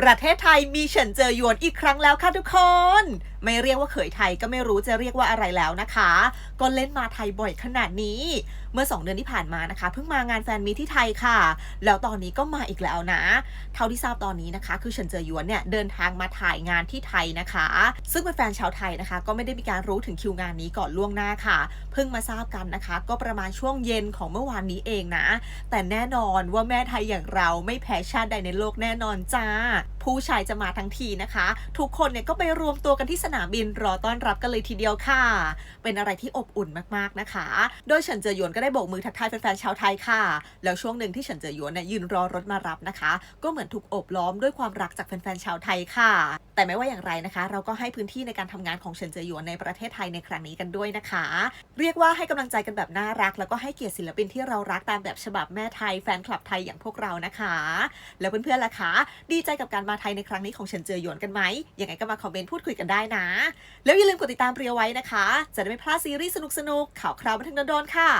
ประเทศไทยมีเฉินเจอหยวนอีกครั้งแล้วค่ะทุกคน ไม่เรียกว่าเขยไทยก็ไม่รู้จะเรียกว่าอะไรแล้วนะคะ ก็เล่นมาไทยบ่อยขนาดนี้ เมื่อ 2 เดือนที่ผ่านมานะคะ เพิ่งมางานแฟนมีที่ไทยค่ะ แล้วตอนนี้ก็มาอีกแล้วนะ เท่าที่ทราบตอนนี้นะคะ คือเฉินเจอหยวนเนี่ยเดินทางมาถ่ายงานที่ไทยนะคะ ซึ่งเป็นแฟนชาวไทยนะคะ ก็ไม่ได้มีการรู้ถึงคิวงานนี้ก่อนล่วงหน้าค่ะ เพิ่งมาทราบกันนะคะ ก็ประมาณช่วงเย็นของเมื่อวานนี้เองนะ แต่แน่นอนว่าแม่ไทยอย่างเราไม่แพ้ชาติใดในโลกแน่นอนจ้า ผู้ชายจะมาทั้งทีนะคะ ทุกคนเนี่ยก็ไปรวมตัวกันที่สนามบินรอต้อนรับกันเลยทีเดียวค่ะ เป็นอะไรที่อบอุ่นมากๆนะคะ โดยเฉินเจอหยวนก็ได้โบกมือทักทายแฟนๆชาวไทยค่ะ แล้วช่วงหนึ่งที่เฉินเจอหยวนเนี่ยยืนรอรถมารับนะคะ ก็เหมือนถูกอบล้อมด้วยความรักจากแฟนๆชาวไทยค่ะ แต่ไม่ว่าอย่างไรนะคะ เราก็ให้พื้นที่ในการทำงานของเฉินเจอหยวนในประเทศไทยในครั้งนี้กันด้วยนะคะ เรียกว่าให้กำลังใจกันแบบน่ารัก แล้วก็ให้เกียรติศิลปินที่เรารักตามแบบฉบับแม่ไทยแฟนคลับไทยอย่างพวกเรานะคะ แล้วเพื่อนๆล่ะคะ ดีใจกับการมาไทยในครั้งนี้ของเฉินเจอหยวนกันไหมยังไงก็มาคอมเมนต์พูดคุยกันได้นะ แล้วอย่าลืมกดติดตามเรียวไว้นะคะ จะได้ไม่พลาดซีรีส์สนุกๆข่าวคราวบันเทิงโดนๆค่ะ